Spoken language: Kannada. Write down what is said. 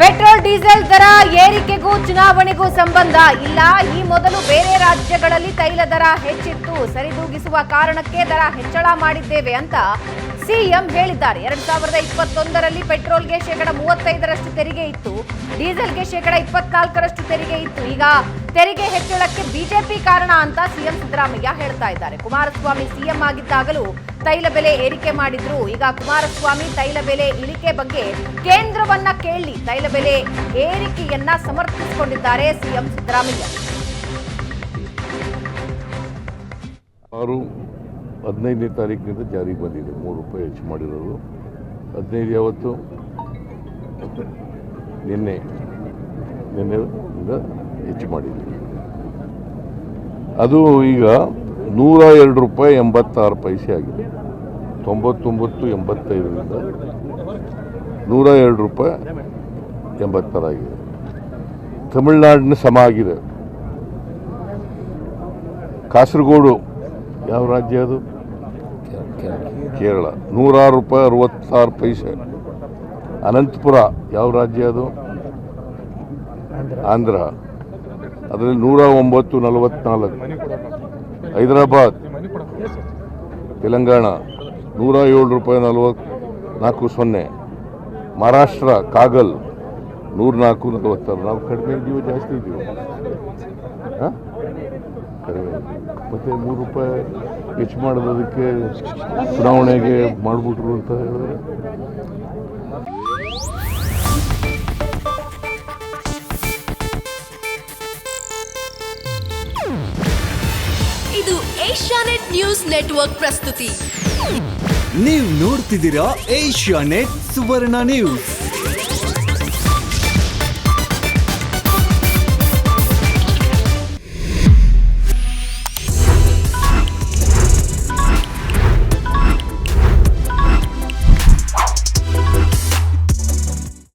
ಪೆಟ್ರೋಲ್, ಡೀಸೆಲ್ ದರ ಏರಿಕೆಗೂ ಚುನಾವಣೆಗೂ ಸಂಬಂಧ ಇಲ್ಲ. ಈ ಮೊದಲು ಬೇರೆ ರಾಜ್ಯಗಳಲ್ಲಿ ತೈಲ ದರ ಹೆಚ್ಚಿತ್ತು. ಸರಿದೂಗಿಸುವ ಕಾರಣಕ್ಕೆ ದರ ಹೆಚ್ಚಳ ಮಾಡಿದ್ದೇವೆ ಅಂತ ಸಿಎಂ ಹೇಳಿದ್ದಾರೆ. ಎರಡ್ ಸಾವಿರದ ಇಪ್ಪತ್ತೊಂದರಲ್ಲಿ ಪೆಟ್ರೋಲ್ಗೆ ಶೇಕಡ ಮೂವತ್ತೈದರಷ್ಟು ತೆರಿಗೆ ಇತ್ತು. ಡೀಸೆಲ್ಗೆ ಶೇಕಡ ಇಪ್ಪತ್ನಾಲ್ಕರಷ್ಟು ತೆರಿಗೆ ಇತ್ತು. ಈಗ ತೆರಿಗೆ ಹೆಚ್ಚಳಕ್ಕೆ ಬಿಜೆಪಿ ಕಾರಣ ಅಂತ ಸಿಎಂ ಸಿದ್ದರಾಮಯ್ಯ ಹೇಳ್ತಾ ಇದ್ದಾರೆ. ಕುಮಾರಸ್ವಾಮಿ ಸಿಎಂ ಆಗಿದ್ದಾಗಲೂ ತೈಲ ಬೆಲೆ ಏರಿಕೆ ಮಾಡಿದ್ರು. ಈಗ ಕುಮಾರಸ್ವಾಮಿ ತೈಲ ಬೆಲೆ ಇಳಿಕೆ ಬಗ್ಗೆ ಕೇಂದ್ರವನ್ನ ಕೇಳಿ ತೈಲ ಬೆಲೆ ಏರಿಕೆಯನ್ನ ಸಮರ್ಥಿಸಿಕೊಂಡಿದ್ದಾರೆ ಸಿಎಂ ಸಿದ್ದರಾಮಯ್ಯ. ಹದಿನೈದನೇ ತಾರೀಕಿನಿಂದ ಜಾರಿಗೆ ಬಂದಿದೆ. ಮೂರು ರೂಪಾಯಿ ಹೆಚ್ಚು ಮಾಡಿರೋದು. ಹದಿನೈದು ಯಾವತ್ತು? ನಿನ್ನೆ. ನಿನ್ನೆಯಿಂದ ಹೆಚ್ಚು ಮಾಡಿದೆ. ಅದು ಈಗ ನೂರ ಎರಡು ರೂಪಾಯಿ ಎಂಬತ್ತಾರು ಪೈಸೆ ಆಗಿದೆ. ತೊಂಬತ್ತೊಂಬತ್ತು ಎಂಬತ್ತೈದರಿಂದ ನೂರ ಎರಡು ರೂಪಾಯಿ ಎಂಬತ್ತಾರಾಗಿದೆ ತಮಿಳ್ನಾಡಿನ ಸಮ ಆಗಿದೆ. ಕಾಸರಗೋಡು ಯಾವ ರಾಜ್ಯ ಅದು? ಕೇರಳ. ನೂರಾರು ರೂಪಾಯಿ ಅರವತ್ತಾರು ಪೈಸೆ. ಅನಂತಪುರ ಯಾವ ರಾಜ್ಯ ಅದು? ಆಂಧ್ರ. ಅದರಲ್ಲಿ ನೂರ ಒಂಬತ್ತು ನಲವತ್ನಾಲ್ಕು. ಹೈದರಾಬಾದ್. ತೆಲಂಗಾಣ. ನೂರ ಏಳು ರೂಪಾಯಿ ನಲವತ್ ನಾಲ್ಕು ಸೊನ್ನೆ. ಮಹಾರಾಷ್ಟ್ರ ಕಾಗಲ್. ನೂರ ನಾಲ್ಕು ನಲವತ್ತಾರು. ನಾವು ಕಡಿಮೆ ಇದ್ದೀವಿ ಜಾಸ್ತಿ ಇದ್ದೀವಿ? ಹಾಂ? ಕಡಿಮೆ ಮತ್ತೆ ಮೂರು ರೂಪಾಯಿ ಹೆಚ್ಚು ಮಾಡೋದಕ್ಕೆ ಚುನಾವಣೆಗೆ ಮಾಡಿಬಿಟ್ರು ಅಂತ ಹೇಳಿದ್ರೆ. ಇದು ಏಷ್ಯಾನೆಟ್ ನ್ಯೂಸ್ ನೆಟ್ವರ್ಕ್ ಪ್ರಸ್ತುತಿ. ನೀವು ನೋಡ್ತಿದ್ದೀರಾ ಏಷ್ಯಾ ನೆಟ್ ಸುವರ್ಣ ನ್ಯೂಸ್.